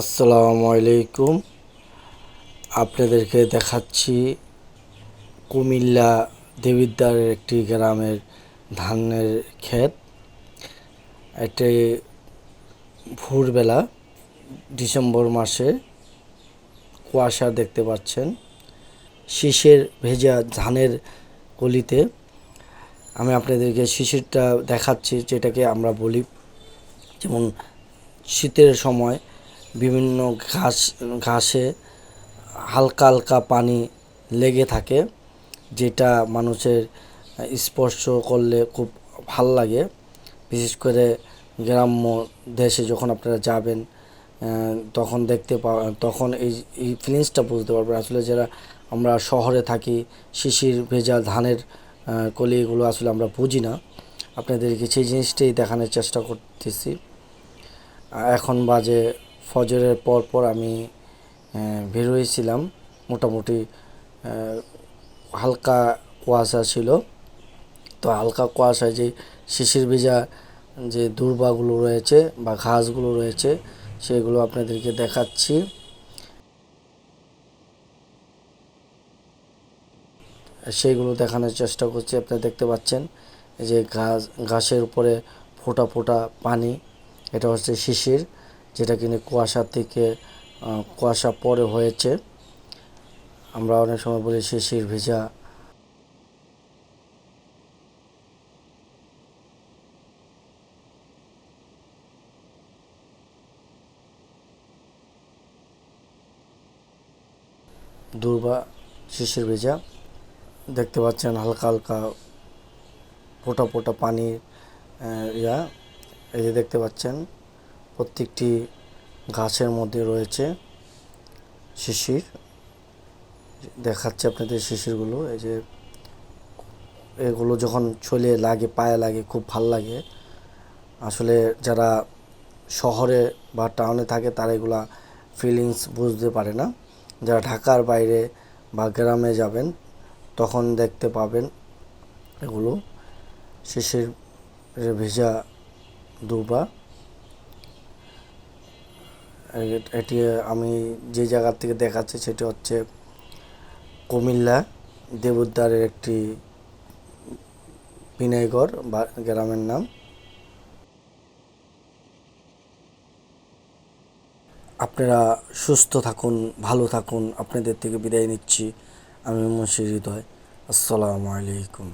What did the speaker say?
আসসালামু আলাইকুম। আপনাদেরকে দেখাচ্ছি কুমিল্লা দেবিদ্বারের একটি গ্রামের ধানের ক্ষেত। এটি ভোরবেলা ডিসেম্বর মাসে কুয়াশা দেখতে পাচ্ছেন। শীষের ভেজা ধানের কলিতে আমি আপনাদেরকে শিশিরটা দেখাচ্ছি, যেটাকে আমরা বলি যেমন শীতের সময় বিভিন্ন ঘাস ঘাসে হালকা হালকা পানি লেগে থাকে যেটা মানুষের স্পর্শ করলে খুব ভালো লাগে। বিশেষ করে গ্রাম্য দেশে যখন আপনারা যাবেন তখন দেখতে পা তখন এই এই ফিলিংসটা বুঝতে পারবেন। আসলে যারা আমরা শহরে থাকি শিশির ভেজা ধানের আহ, কলিগুলো আসলে আমরা বুঝি না। আপনাদেরকে সেই জিনিসটাই দেখানোর চেষ্টা করতেছি। এখন বাজে ফজরের পর পর আমি আহ, বের হয়েছিলাম। মোটামুটি হালকা কুয়াশা ছিল। তো হালকা কুয়াশায় যে শিশির ভেজা যে দুর্বাগুলো রয়েছে বা ঘাসগুলো রয়েছে সেগুলো আপনাদেরকে দেখাচ্ছি। সেইগুলো দেখানোর চেষ্টা করছি আপনারা দেখতে পাচ্ছেন। যে ঘাস ঘাসের উপরে ফোঁটা ফোঁটা পানি এটা হচ্ছে শিশির। যেটা কিনা কুয়াশা থেকে কুয়াশা পরে হয়েছে। আমরা অনেক সময় বলি শিশির ভেজা। দুর্বা শিশির ভেজা। দেখতে পাচ্ছেন হালকা হালকা ফোঁটা ফোঁটা পানির ইয়া। এই যে দেখতে পাচ্ছেন প্রত্যেকটি গাছের মধ্যে রয়েছে শিশির। দেখাচ্ছে আপনাদের শিশিরগুলো। এই যে এগুলো যখন চলে লাগে, পায়ে লাগে, খুব ভালো লাগে। আসলে যারা শহরে বা টাউনে থাকে, তারা এগুলা ফিলিংস বুঝতে পারে না। যারা ঢাকার বাইরে বা গ্রামে যাবেন, তখন দেখতে পাবেন এগুলো। শিশির ভেজা দুবা এটি, আমি যে জায়গা থেকে দেখাচ্ছি সেটি হচ্ছে কুমিল্লা দেবুদ্দারের একটি বিনয়গড় বা গ্রামের নাম। আপনারা সুস্থ থাকুন, ভালো থাকুন। আপনাদের থেকে বিদায় নিচ্ছি। আমি মুন্সি হৃদয়। আসসালামু আলাইকুম।